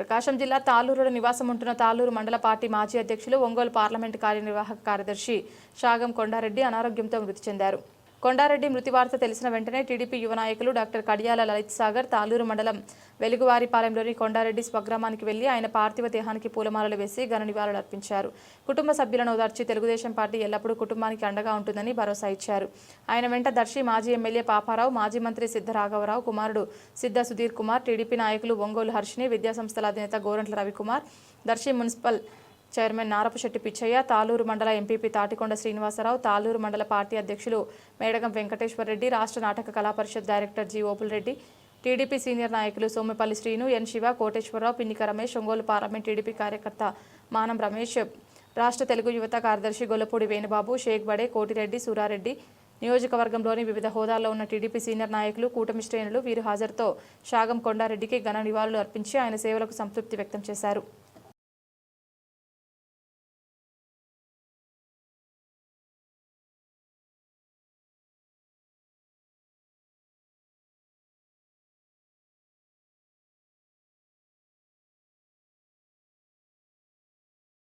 ప్రకాశం జిల్లా తాలూరులో నివాసం ఉంటున్న తాలూరు మండల పార్టీ మాజీ అధ్యక్షులు ఒంగోలు పార్లమెంటు కార్యనిర్వాహక కార్యదర్శి షాగం కొండారెడ్డి అనారోగ్యంతో మృతి చెందారు. కొండారెడ్డి మృతి వార్త తెలిసిన వెంటనే టీడీపీ యువ నాయకులు డాక్టర్ కడియాల లలిత్ సాగర్ తాలూరు మండలం వెలుగువారిపాలెంలోని కొండారెడ్డి స్వగ్రామానికి వెళ్ళి ఆయన పార్థివ దేహానికి పూలమాలలు వేసి ఘన నివాళులు అర్పించారు. కుటుంబ సభ్యులను ఓదార్చి తెలుగుదేశం పార్టీ ఎల్లప్పుడూ కుటుంబానికి అండగా ఉంటుందని భరోసా ఇచ్చారు. ఆయన వెంట దర్శి మాజీ ఎమ్మెల్యే పాపారావు మాజీ మంత్రి సిద్ధ రాఘవరావు కుమారుడు సిద్ధ సుధీర్ కుమార్ టీడీపీ నాయకులు ఒంగోలు హర్షిని విద్యాసంస్థల అధినేత గోరంట్ల రవికుమార్ దర్శి మున్సిపల్ చైర్మన్ నారపశెట్టి పిచ్చయ్య తాలూరు మండల ఎంపీపీ తాటికొండ శ్రీనివాసరావు తాలూరు మండల పార్టీ అధ్యక్షులు మేడగం వెంకటేశ్వర రెడ్డి రాష్ట్ర నాటక కళా పరిషత్ director G Opulareddy TDP senior నాయకులు Somapalli Srinu N Siva Koteswararao Pinnika Ramesh Ongole parliament TDP కార్యకర్త మానం రమేష్ రాష్ట్ర తెలుగు యువత కార్యదర్శి గొల్లపూడి వేణుబాబు షేక్ బడే కోటిరెడ్డి సూరారెడ్డి నియోజకవర్గంలోని వివిధ హోదాల్లో ఉన్న టీడీపీ సీనియర్ నాయకులు కూటమి శ్రేణులు వీరు హాజరుతో షాగం కొండారెడ్డికి ఘన నివాళులు అర్పించి ఆయన సేవలకు సంతృప్తి వ్యక్తం చేశారు.